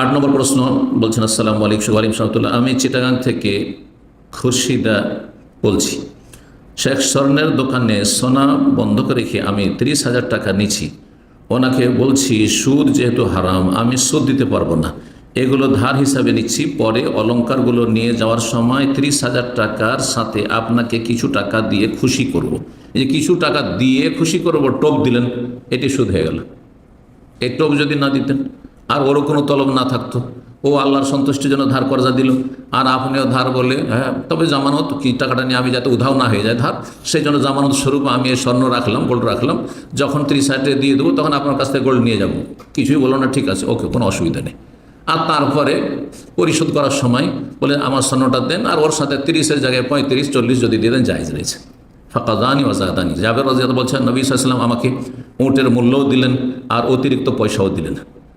আট নম্বর প্রশ্ন বলছেন, আসসালামু আলাইকুম আলিম সাহতুল্লাহ আমি চিটাগাং থেকে খুরশিদা বলছি। শেখ স্বর্ণের দোকানে সোনা বন্ধক রেখে আমি তিরিশ হাজার টাকা নিছি ওনাকে বলছি, সুদ যেহেতু হারাম, আমি সুদ দিতে পারব না। এগুলো ধার হিসাবে নিচ্ছি। পরে অলঙ্কারগুলো নিয়ে যাওয়ার সময় তিরিশ হাজার টাকার সাথে আপনাকে কিছু টাকা দিয়ে খুশি করব। এই যে কিছু টাকা দিয়ে খুশি করব, টোপ দিলেন, এটি সুদ হয়ে গেল। এই টোপ যদি না দিতেন আর ওরও কোনো তলব না থাকতো। ও আল্লাহর সন্তুষ্টির জন্য ধার কর্জা দিল। আর আপনিও ধার বলে হ্যাঁ তবে জামানত কি টাকাটা নিয়ে আমি যাতে উধাও না হয়ে যায় ধার? সেই জন্য জামানত স্বরূপ আমি এই স্বর্ণ রাখলাম, গোল্ড রাখলাম। যখন ত্রিশ হাজার দিয়ে দেবো, তখন আপনার কাছ থেকে গোল্ড নিয়ে যাব। কিছুই বলো না, ঠিক আছে, ওকে, কোনো অসুবিধা নেই। আর তারপরে পরিশোধ করার সময় বলে, আমার স্বর্ণটা দেন, আর ওর সাথে তিরিশের জায়গায় পঁয়ত্রিশ, চল্লিশ যদি দিয়ে দেন, জায়জ রয়েছে। ফাঁকাদানি ওয়াজাদানি জাবের রাজিয়াত বলছেন, নবী সাল্লাম আমাকে উঁটের মূল্যও দিলেন, আর অতিরিক্ত পয়সাও দিলেন।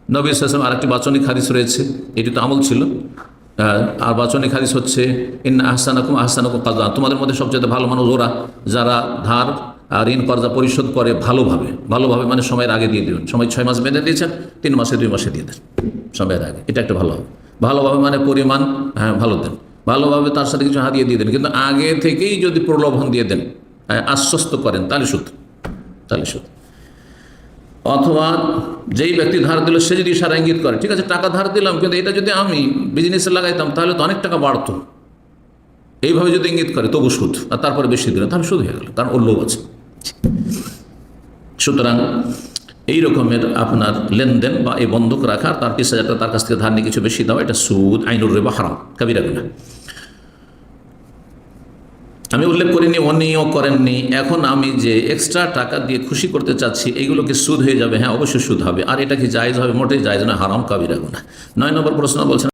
নবী সাল্লাম আরেকটি বাচনিক হাদিস রয়েছে এটি তো আমল ছিল। আহ, আর বাচনিক হাদিস হচ্ছে ইন আহসানাকুম আহসানাকুম কাজা তোমাদের মধ্যে সবচেয়ে ভালো মানুষ ওরা যারা ধার আর ঋণ কর্জা পরিশোধ করে ভালোভাবে ভালোভাবে মানে সময়ের আগে দিয়ে দেবেন। সময় ছয় মাস বেঁধে দিয়েছেন তিন মাসে দুই মাসে দিয়ে দেন সময়ের আগে। এটা একটা ভালো হবে। ভালোভাবে মানে পরিমাণ হ্যাঁ ভালো দেন। ভালোভাবে তার সাথে কিছু হারিয়ে দিয়ে দেন। কিন্তু আগে থেকেই যদি প্রলোভন দিয়ে দেন হ্যাঁ, আশ্বস্ত করেন তাহলে সুদ তাহলে সুদ। অথবা যেই ব্যক্তি ধার দিল সে যদি ইশারা ইঙ্গিত করে, ঠিক আছে, টাকা ধার দিলাম, কিন্তু এটা যদি আমি বিজনেসে লাগাইতাম, তাহলে তো অনেক টাকা বাড়তো। এইভাবে যদি ইঙ্গিত করে, তবু সুদ, আর তারপরে বেশি দিলেন, তাহলে সুদ হয়ে গেল, কারণ ওর লোভ আছে। সুতরাং এই রকমের আপনার লেনদেন বা এই বন্ধক রাখা তার টাকা তার কাছ থেকে ধার নিয়ে কিছু বেশি দেওয়া এটা সুদ, আইনুর রেবা, হারাম, কাবিরা গুনা আমি উল্লেখ করিনি অনিও করেননি। এখন আমি যে এক্সট্রা টাকা দিয়ে খুশি করতে চাচ্ছি এইগুলো কি সুদ হয়ে যাবে। হ্যাঁ অবশ্যই সুদ হবে। আর এটা কি জায়জ হবে? মোটেই জায়জ না হারাম কাবিরা গুনা নয় নম্বর প্রশ্ন বলছেন